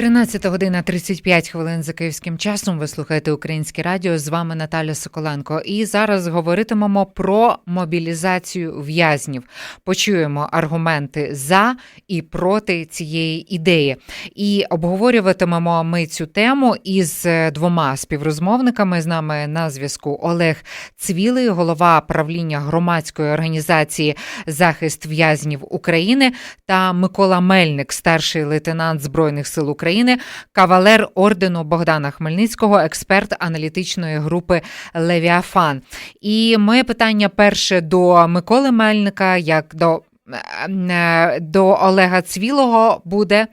13 година 35 хвилин за київським часом. Ви слухаєте українське радіо. З вами Наталя Соколенко. І зараз говоритимемо про мобілізацію в'язнів. Почуємо аргументи за і проти цієї ідеї. І обговорюватимемо ми цю тему із двома співрозмовниками. З нами на зв'язку Олег Цвілий, голова правління громадської організації Захист в'язнів України та Микола Мельник, старший лейтенант Збройних сил України. Кавалер ордену Богдана Хмельницького, експерт аналітичної групи Левіафан. І моє питання перше до Миколи Мельника, як до, е, до Олега Цвілого буде.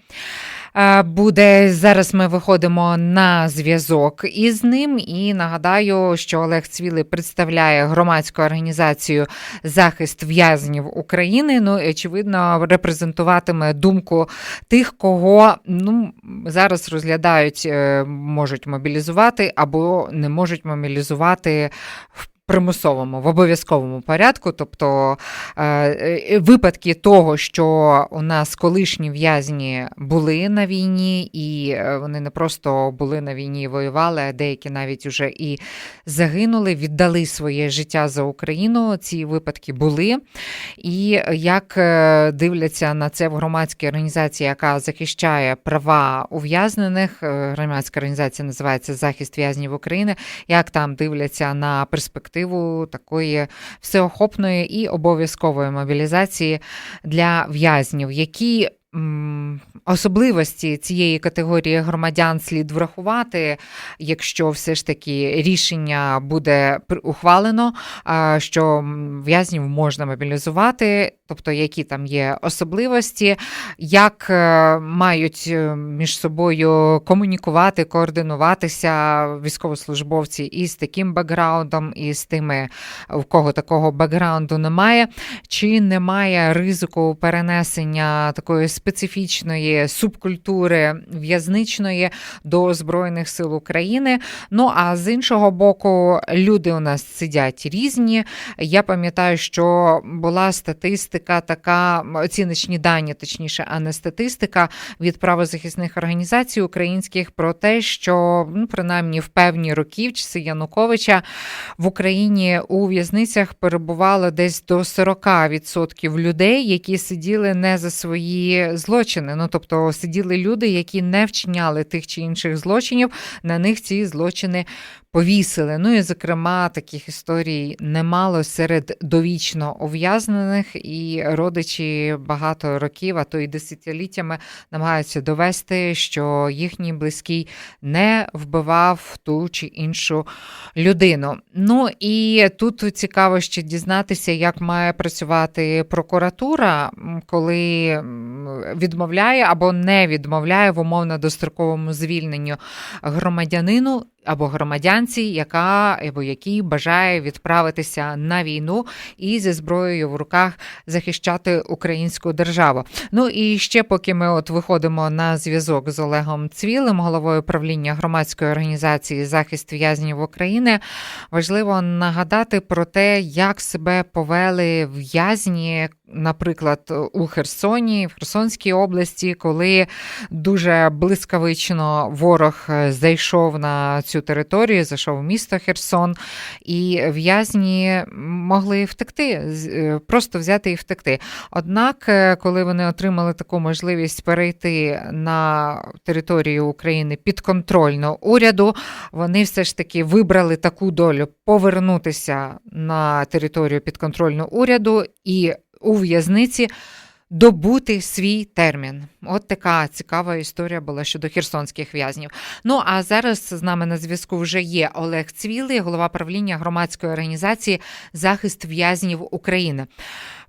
Е, Буде зараз. Ми виходимо на зв'язок із ним. І нагадаю, що Олег Цвілий представляє громадську організацію захист в'язнів України. Ну і очевидно репрезентуватиме думку тих, кого ну зараз розглядають, е, можуть мобілізувати або не можуть мобілізувати в примусовому в обов'язковому порядку, тобто е, випадки того, що у нас колишні в'язні були на війні, і е, вони не просто були на війні і воювали, а деякі навіть уже і загинули, віддали своє життя за Україну. Ці випадки були. І як е, дивляться на це в громадській організації, яка захищає права ув'язнених, громадська організація називається Захист в'язнів України. Як там дивляться на перспективу? Такої всеохопної і обов'язкової мобілізації для в'язнів, які Особливості цієї категорії громадян слід врахувати, якщо все ж таки рішення буде ухвалено, що в'язнів можна мобілізувати, тобто які там є особливості, як е, мають е, між собою комунікувати, координуватися військовослужбовці із таким бекграундом, і з тими, в кого такого бекграунду немає, чи немає ризику перенесення такої специфічної субкультури в'язничної до Збройних сил України. Ну а з іншого боку, люди у нас сидять різні. Я пам'ятаю, що була статистика, така оціночні дані, точніше, а не статистика від правозахисних організацій українських про те, що ну, принаймні в певні роки в часи Януковича в Україні у в'язницях перебувало десь до 40% людей, які сиділи не за свої злочини. Ну тобто сиділи люди, які не вчиняли тих чи інших злочинів, на них ці злочини повісили. Ну і, зокрема, таких історій немало серед довічно ув'язнених, і родичі багато років, а то й десятиліттями намагаються довести, що їхній близький не вбивав ту чи іншу людину. Ну і тут цікаво ще дізнатися, як має працювати прокуратура, коли відмовляє або не відмовляє в умовно достроковому звільненню громадянину або громадянці, яка або який бажає відправитися на війну і зі зброєю в руках захищати українську державу. Ну і ще поки ми от виходимо на зв'язок з Олегом Цвілим, головою правління громадської організації захист в'язнів України, важливо нагадати про те, як себе повели в'язні наприклад, у Херсоні, в Херсонській області, коли дуже блискавично ворог е, зайшов на цю територію, зайшов в місто Херсон, і в'язні могли втекти, е, просто взяти і втекти. Однак, е, коли вони отримали таку можливість перейти на територію України підконтрольно уряду, вони все ж таки вибрали таку долю повернутися на територію підконтрольну уряду і у в'язниці добути свій термін. От така цікава історія була щодо херсонських в'язнів. Ну а зараз з нами на зв'язку вже є Олег Цвілий, голова правління громадської організації Захист в'язнів України.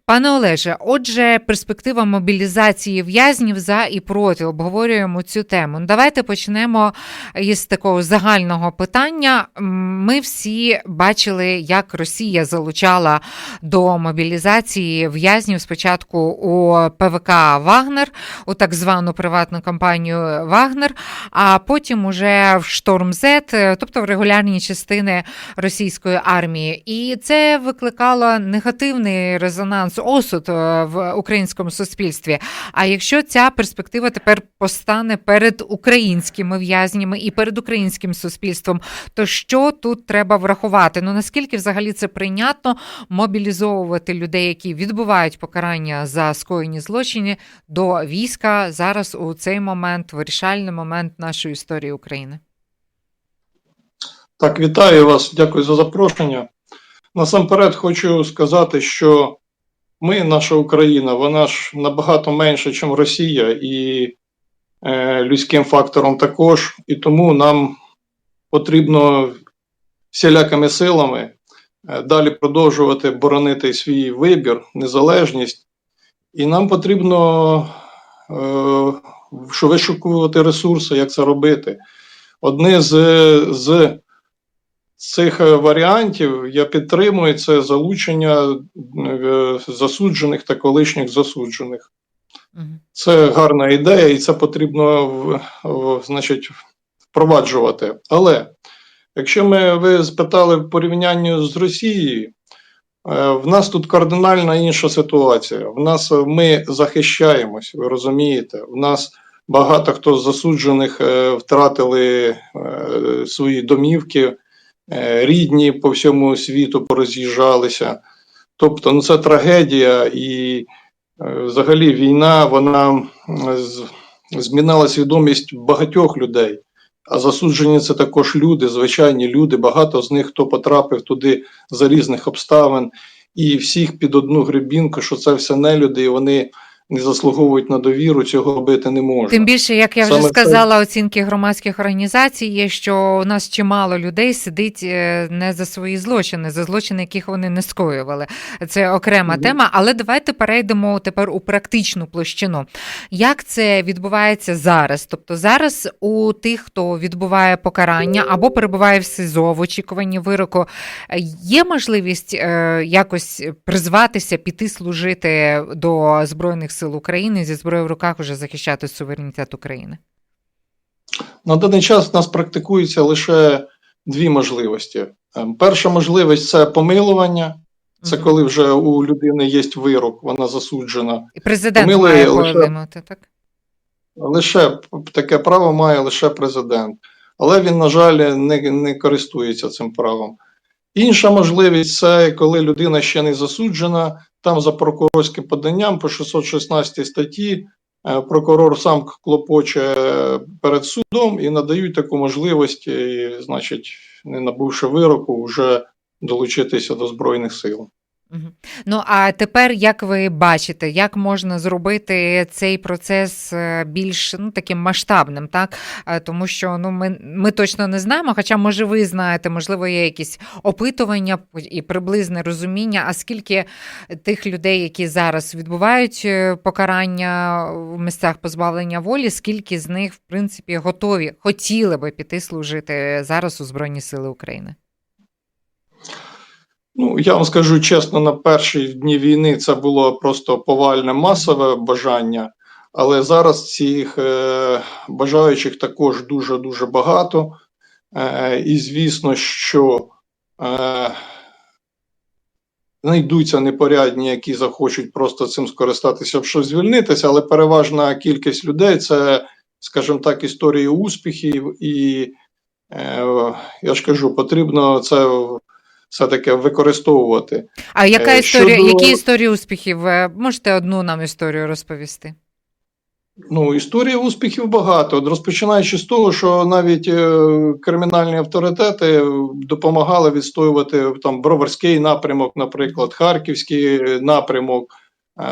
Пане Олеже, отже, перспектива мобілізації в'язнів за і проти обговорюємо цю тему. Давайте почнемо із такого загального питання. Ми всі бачили, як Росія залучала до мобілізації в'язнів спочатку у ПВК Вагнер, у так звану приватну компанію Вагнер, а потім уже в Шторм З, тобто в регулярні частини російської армії. І це викликало негативний резонанс осуд е, в українському суспільстві. А якщо ця перспектива тепер постане перед українськими в'язнями і перед українським суспільством, то що тут треба врахувати? Ну наскільки взагалі це прийнятно мобілізовувати людей, які відбувають покарання за скоєні злочини до війська зараз у цей момент, вирішальний момент нашої історії України? Так, вітаю вас, дякую за запрошення. Насамперед хочу сказати, що ми, наша Україна, вона ж набагато менше, ніж Росія, і е, людським фактором також. І тому нам потрібно всілякими силами е, далі продовжувати боронити свій вибір, незалежність. І нам потрібно е, вишукувати ресурси, як це робити. Одне з, з цих е, варіантів я підтримую це залучення е, засуджених та колишніх засуджених. Це гарна ідея, і це потрібно значить, впроваджувати. Але якщо ми ви спитали в порівнянні з Росією, е, в нас тут кардинально інша ситуація. В нас ми захищаємось, ви розумієте. В нас багато хто з засуджених втратили свої домівки, рідні по всьому світу пороз'їжджалися. Тобто, ну це трагедія, і е, взагалі війна вона змінила свідомість багатьох людей. А засуджені це також люди, звичайні люди. Багато з них хто потрапив туди за різних обставин, і всіх під одну грибінку, що це все не люди, і вони не заслуговують на довіру, цього робити не можна. Тим більше, як я вже Саме це- сказала, оцінки громадських організацій є, що у нас чимало людей сидить е, не за свої злочини, за злочини, яких вони не скоювали. Це окрема Мгм. тема. Але давайте перейдемо тепер у практичну площину. Як це відбувається зараз? Тобто зараз у тих, хто відбуває покарання або перебуває в СИЗО в очікуванні вироку, є можливість е, якось призватися, піти служити до Збройних сил України зі зброєю в руках уже захищати суверенітет України? На даний час в нас практикується лише дві можливості. Ем, Перша можливість це помилування. Це коли вже у людини є вирок, вона засуджена. І президент Помилує має лише- повідомити, так? Лише таке право має лише президент, але він, на жаль, не, не користується цим правом. Інша можливість це коли людина ще не засуджена, там за прокурорським поданням по 616 статті е, прокурор сам клопоче перед судом і надають таку можливість, і, значить, не набувши вироку, вже долучитися до Збройних сил. Ну а тепер як ви бачите, як можна зробити цей процес е, більш ну таким масштабним, так Е, тому що ну ми, ми точно не знаємо. Хоча, може, ви знаєте, можливо, є якісь опитування і приблизне розуміння, а скільки тих людей, які зараз відбувають е, покарання в місцях позбавлення волі, скільки з них в принципі готові хотіли би піти служити зараз у Збройні Сили України? Ну, я вам скажу чесно, на перші дні війни це було просто повальне масове бажання, але зараз цих е, бажаючих також дуже-дуже багато. Е, і звісно, що е, знайдуться непорядні, які захочуть просто цим скористатися, щоб звільнитися, але переважна кількість людей це, скажімо так, історії успіхів, і е, я ж кажу, потрібно це все-таки використовувати. А яка Е, історія? щодо- Які історії успіхів? Ви Можете одну нам історію розповісти? Ну, історії успіхів багато. От Розпочинаючи з того, що навіть е, кримінальні авторитети допомагали відстоювати там Броварський напрямок, наприклад, Харківський напрямок е,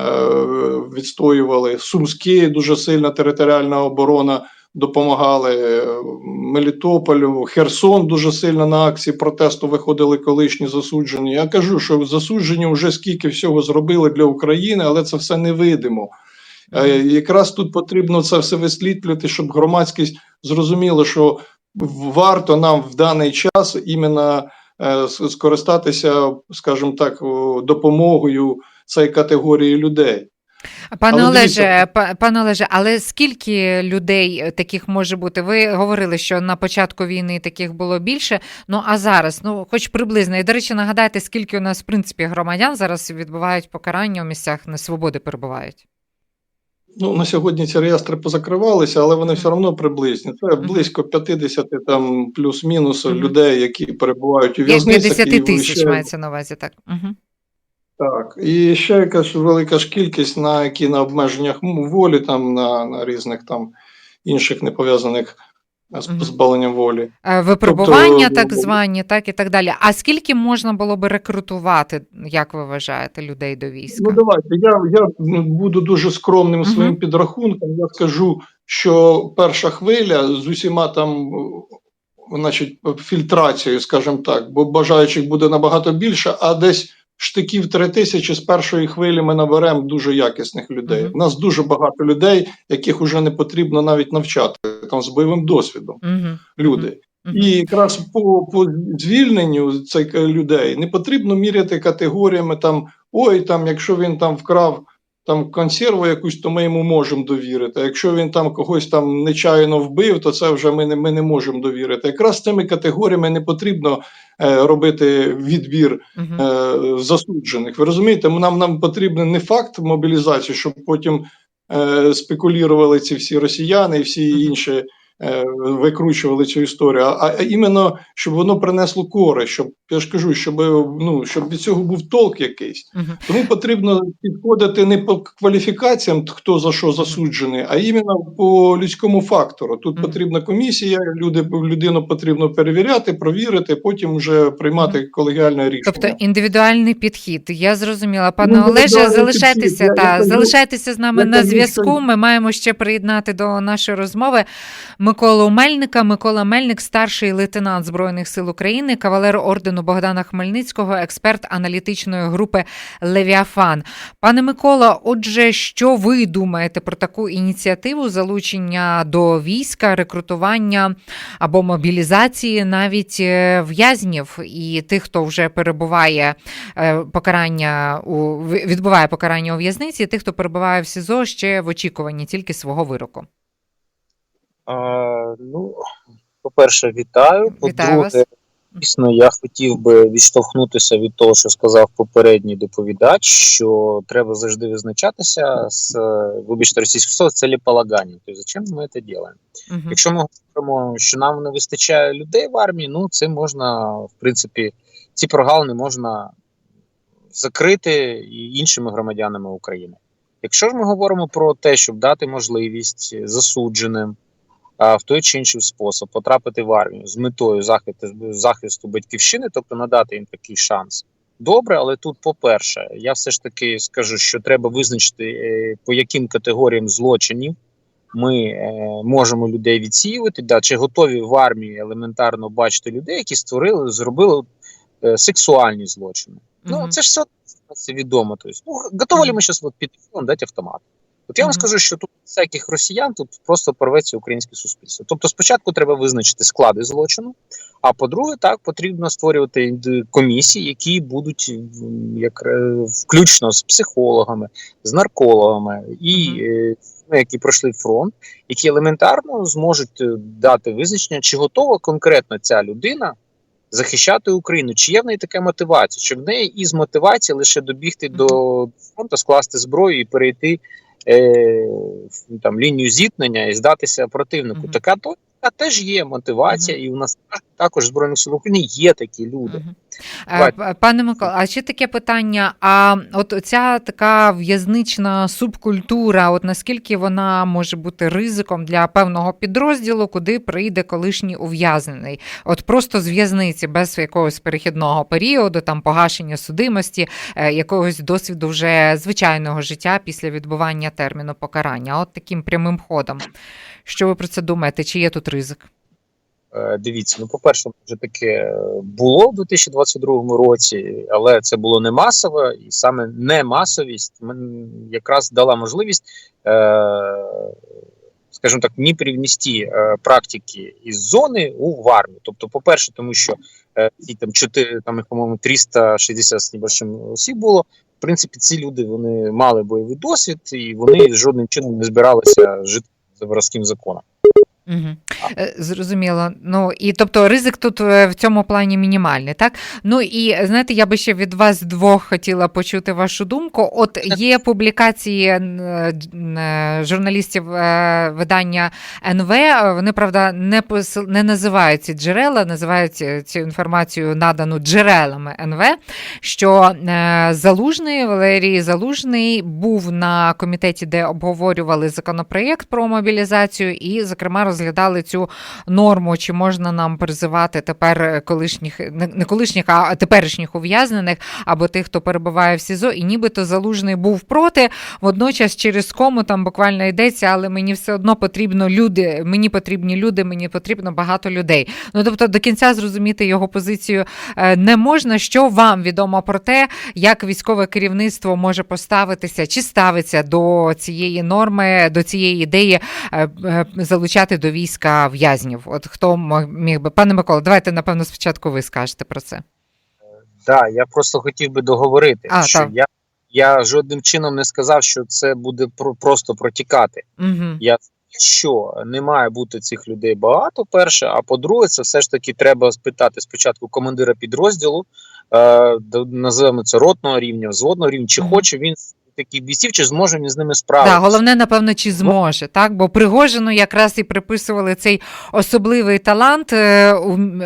відстоювали, Сумський дуже сильна територіальна оборона допомагали е, Мелітополю, Херсон дуже сильно на акції протесту виходили колишні засуджені. Я кажу, що засуджені вже скільки всього зробили для України, але це все невидимо. Е, Якраз тут потрібно це все висвітлювати, щоб громадськість зрозуміла, що варто нам в даний час іменно е, скористатися, скажімо так, допомогою цієї категорії людей. Пане Але Олеже, дивіться- пане Олеже, але скільки людей таких може бути? Ви говорили, що на початку війни таких було більше. Ну а зараз, ну хоч приблизно. І до речі, нагадайте, скільки у нас в принципі громадян зараз відбувають покарання у місцях несвободи перебувають. Ну, на сьогодні ці реєстри позакривалися, але вони все одно приблизні. Це близько 50 там плюс-мінус людей, які перебувають у в'язницях. 50 тисяч ще- мається на увазі, так. Угу. Так, і ще якась велика ж кількість, на які на обмеженнях волі, там на, на різних там інших не пов'язаних з позбавленням волі. Е, Випробування, Тобто, так ну, звані, так і так далі. А скільки можна було би рекрутувати, як ви вважаєте, людей до війська? Ну давайте. Я, я буду дуже скромним Мгм. своїм підрахунком. Я скажу, що перша хвиля з усіма там, значить, фільтрацією, скажімо так, бо бажаючих буде набагато більше, а десь штиків три тисячі з першої хвилі ми наберемо дуже якісних людей. У нас дуже багато людей, яких вже не потрібно навіть навчати там з бойовим досвідом. Угу. Люди. І якраз по, по звільненню цих людей не потрібно міряти категоріями там, ой, там, якщо він там вкрав там консерву якусь, то ми йому можемо довірити. А якщо він там когось там нечайно вбив, то це вже ми не, ми не можемо довірити. Якраз цими категоріями не потрібно е, робити відбір е, засуджених. Ви розумієте, нам, нам потрібен не факт мобілізації, щоб потім е, спекулювали ці всі росіяни і всі інші викручували цю історію, а, а іменно щоб воно принесло користь, щоб я ж кажу, щоб ну щоб від цього був толк якийсь. Мгм. Тому потрібно підходити не по кваліфікаціям, хто за що засуджений, а іменно по людському фактору. Тут Мгм. потрібна комісія, люди людину потрібно перевіряти, провірити, потім вже приймати колегіальне рішення. Тобто індивідуальний підхід. Я зрозуміла. Пане Ну, Олеже, залишайтеся підхід. Я- та я залишайтеся з нами я на зв'язку. Ми маємо ще приєднати до нашої розмови Миколу Мельника. Микола Мельник, старший лейтенант Збройних сил України, кавалер ордену Богдана Хмельницького, експерт аналітичної групи Левіафан. Пане Микола, отже, що ви думаєте про таку ініціативу залучення до війська, рекрутування або мобілізації навіть е, в'язнів і тих, хто вже перебуває е, покарання у відбуває покарання у в'язниці, і тих, хто перебуває в СІЗО ще в очікуванні тільки свого вироку? А, ну, по-перше, вітаю. По-друге, дійсно, я хотів би відштовхнутися від того, що сказав попередній доповідач, що треба завжди визначатися з, е, вибачте, російською слово, целеполаганням. Тобто, зачем ми це робимо? Мгм. Якщо ми говоримо, що нам не вистачає людей в армії, ну це можна, в принципі, ці прогалини можна закрити і іншими громадянами України. Якщо ж ми говоримо про те, щоб дати можливість засудженим в той чи інший спосіб потрапити в армію з метою захисту, захисту батьківщини, тобто надати їм такий шанс. Добре, але тут, по-перше, я все ж таки скажу, що треба визначити, е, по яким категоріям злочинів ми е, можемо людей відсіювати. Да, чи готові в армії елементарно бачити людей, які створили, зробили е, сексуальні злочини. Ну, це ж все це відомо. Тобто, ну, готові ли ми зараз от під дати автомат? От я вам скажу, що тут всяких росіян тут просто порветься українське суспільство. Тобто, спочатку треба визначити склади злочину, а по-друге, так потрібно створювати комісії, які будуть як е, включно з психологами, з наркологами і е, ну, які пройшли фронт, які елементарно зможуть е, дати визначення, чи готова конкретно ця людина захищати Україну, чи є в неї така мотивація, чи в неї із мотивації лише добігти Мгм. до фронту, скласти зброю і перейти е, там лінію зіткнення і здатися противнику. Мгм. Така то теж є мотивація, і у нас також в збройних сил України є такі люди. Мгм. Е, Пане Микола, а ще таке питання: а от ця така в'язнична субкультура, от наскільки вона може бути ризиком для певного підрозділу, куди прийде колишній ув'язнений? От просто з в'язниці без якогось перехідного періоду, там погашення судимості, е, якогось досвіду вже звичайного життя після відбування терміну покарання. От таким прямим ходом. Що ви про це думаєте? Чи є тут ризик? Е, Дивіться, ну по-перше, вже таке було в 2022 році, але це було не масово, і саме не масовість якраз дала можливість, е, скажімо так, не привнести е, практики із зони у армію. Тобто, по-перше, тому що ці там чотири, там їх, по-моєму, 360 з небольшим осіб було. В принципі, ці люди вони мали бойовий досвід, і вони жодним чином не збиралися жити за воровським законом. Угу. Зрозуміло. Ну і тобто ризик тут е, в цьому плані мінімальний, так? Ну і знаєте, я би ще від вас двох хотіла почути вашу думку. От є публікації е, е, журналістів е, видання НВ. е, Вони правда не посил... не називають ці джерела, називають е, цю інформацію надану джерелами НВ. Що е, Залужний Валерій Залужний був на комітеті, де обговорювали законопроєкт про мобілізацію, і, зокрема, розглядали цю норму, чи можна нам призивати тепер колишніх, не не колишніх, а теперішніх ув'язнених або тих, хто перебуває в СІЗО, і нібито залужний був проти. Водночас через кому там буквально йдеться, але мені все одно потрібно люди. Мені потрібні люди, мені потрібно багато людей. Ну тобто до кінця зрозуміти його позицію е, не можна. Що вам відомо про те, як військове керівництво може поставитися чи ставиться до цієї норми, до цієї ідеї е, е, залучати до війська в'язнів? От хто міг би, пане Микола, давайте напевно спочатку ви скажете про це. Так, я просто хотів би договорити, А, що так. я, я жодним чином не сказав, що це буде про, просто протікати. Угу. Я що не має бути цих людей багато, перше. А по-друге, це все ж таки треба спитати спочатку командира підрозділу, е, називаємо це ротного рівня, взводного рівня, чи Мгм. хоче він таких бійців, чи зможе він з ними Так, справитися. головне, напевно, чи зможе, так? Бо Пригожину якраз і приписували цей особливий талант, е,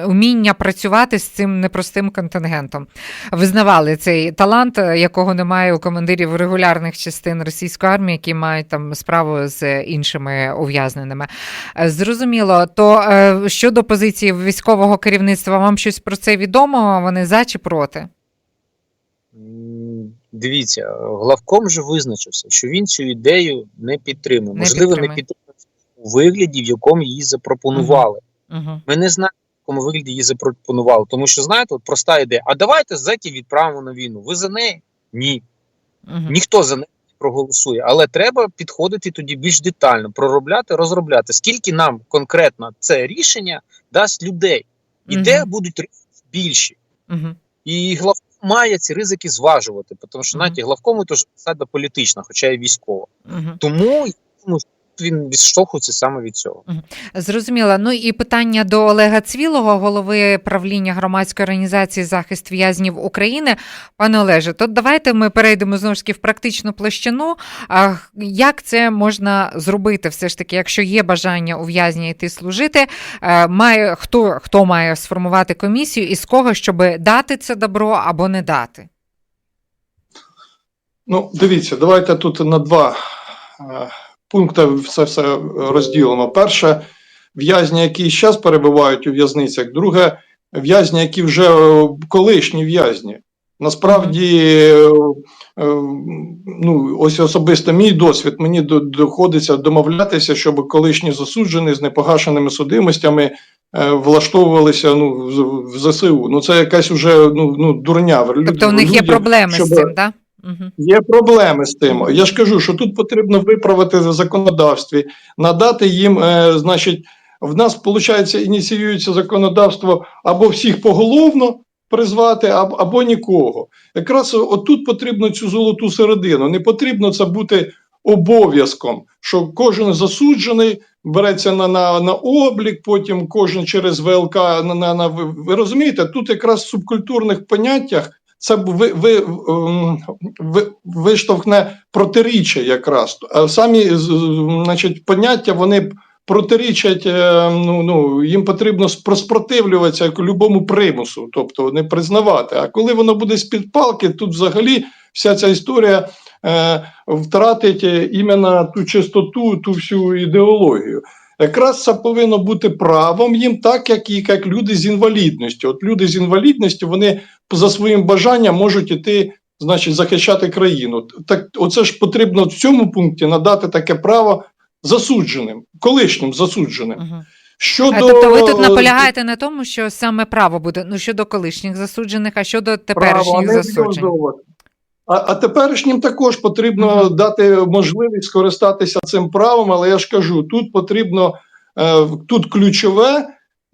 уміння працювати з цим непростим контингентом. Визнавали цей талант, е, якого немає у командирів регулярних частин російської армії, які мають там справу з іншими ув'язненими. Е, Зрозуміло, то щодо позиції військового керівництва, вам щось про це відомо? Вони за чи проти? Дивіться, главком же визначився, що він цю ідею не підтримує. Не Можливо, підтримує. не підтримує у вигляді, в якому її запропонували. Угу. Ми не знаємо, в якому вигляді її запропонували. Тому що, знаєте, от проста ідея. А давайте зеків відправимо на війну. Ви за неї? Ні. Угу. Ніхто за неї не проголосує. Але треба підходити тоді більш детально, проробляти, розробляти. Скільки нам конкретно це рішення дасть людей, і Мгм. де будуть більші. Угу. І главком має ці ризики зважувати, тому що Мгм. навіть главкому то ж посада політична, хоча й військова. Угу. Тому я думаю, що він відштовхується саме від цього. Зрозуміла. Ну і питання до Олега Цвілого, голови правління громадської організації захист в'язнів України. Пане Олеже, то давайте ми перейдемо знову ж таки в практичну площину. А як це можна зробити, все ж таки, якщо є бажання у в'язня йти служити, е, має хто, хто має сформувати комісію і з кого, щоб дати це добро або не дати? Ну, дивіться, давайте тут на два пункти все все розділимо. Перше, в'язні, які зараз перебувають у в'язницях. Друге, в'язні, які вже е, колишні в'язні. Насправді, е, е, ну, ось особисто мій досвід, мені доходиться домовлятися, щоб колишні засуджені з непогашеними судимостями влаштовувалися ну, в- в ЗСУ. Ну, це якась уже ну, ну, дурня. Тобто у них є Люди, проблеми щоб- з цим, так? Угу. Є проблеми з тим. Я ж кажу, що тут потрібно виправити в законодавстві, надати їм, е, значить, в нас, виходить, ініціюється законодавство або всіх поголовно призвати, або, або нікого. Якраз отут потрібно цю золоту середину. Не потрібно це бути обов'язком, що кожен засуджений береться на, на, на облік, потім кожен через ВЛК на, на, на ви, розумієте, тут якраз в субкультурних поняттях це ви, ви, ем, ви, виштовхне протиріччя якраз. А самі значить, поняття вони протирічать, е, ну, ну, їм потрібно спротивлюватися к любому примусу, тобто не признавати. А коли воно буде з-під палки, тут взагалі вся ця історія е, втратить е, іменно ту чистоту, ту всю ідеологію. Якраз це повинно бути правом їм, так як і як люди з інвалідністю. От люди з інвалідністю вони за своїм бажанням можуть іти, значить, захищати країну. Так, оце ж потрібно в цьому пункті надати таке право засудженим, колишнім засудженим. Угу. Щодо А, тобто ви тут наполягаєте на тому, що саме право буде ну щодо колишніх засуджених, а щодо теперішніх зв'язувати. А, а теперішнім також потрібно Мгм. дати можливість скористатися цим правом, але я ж кажу, тут потрібно е, тут ключове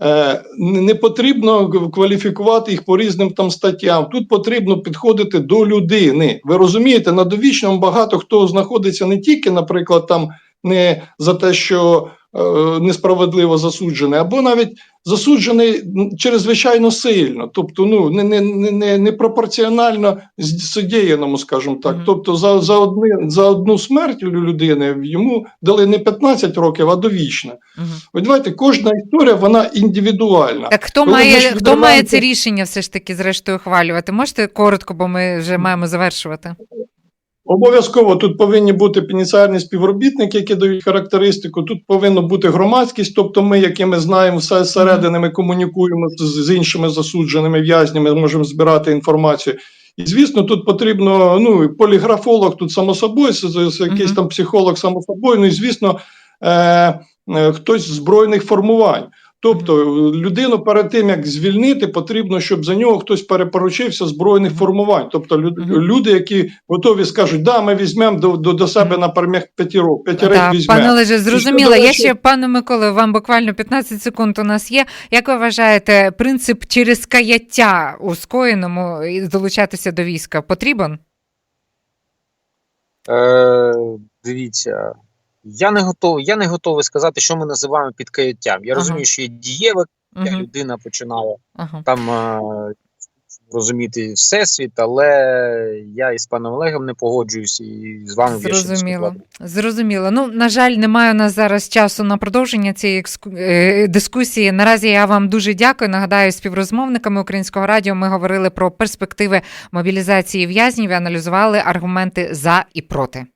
Е, не потрібно кваліфікувати їх по різним там статтям. Тут потрібно підходити до людини. Ви розумієте, на довічному багато хто знаходиться не тільки, наприклад, там не за те, що е, несправедливо засуджений, або навіть засуджений м, чрезвичайно сильно, тобто ну не, не, не, не, не пропорціонально з- суддєяному, скажімо так. Мгм. Тобто за, за, одне, за одну смерть людини йому дали не 15 років, а довічне. Мгм. Ви давайте, кожна історія вона індивідуальна. Так хто Коли має, хто має це рішення все ж таки зрештою ухвалювати? Можете коротко, бо ми вже маємо завершувати. Обов'язково тут повинні бути пеніціарні співробітники, які дають характеристику. Тут повинна бути громадськість, тобто ми, які ми знаємо, все зсередини ми комунікуємо з, іншими засудженими в'язнями, можемо збирати інформацію. І звісно, тут потрібно ну поліграфолог, тут само собою, якийсь там психолог, само собою. Ну і звісно, е, е, хтось з збройних формувань. Тобто людину перед тим як звільнити, потрібно, щоб за нього хтось перепоручився збройних формувань. Тобто люди, які готові скажуть, да, ми візьмемо до, до, до себе на пармях п'ятірок, Так, візьмемо. пане Олеже, зрозуміло. Я ще, пане Миколе, вам буквально 15 секунд у нас є. Як ви вважаєте, принцип через каяття у скоєному долучатися до війська потрібен? Е, дивіться, я не готовий, я не готовий сказати, що ми називаємо підкаяттям. Я Ага. розумію, що є дієве, Угу. людина починає Ага. там е, розуміти всесвіт, але я із паном Олегом не погоджуюсь і з вами Зрозуміло. Зрозуміло. Ну, на жаль, немає у нас зараз часу на продовження цієї е, дискусії. Наразі я вам дуже дякую. Нагадаю, співрозмовниками українського радіо ми говорили про перспективи мобілізації в'язнів і аналізували аргументи за і проти.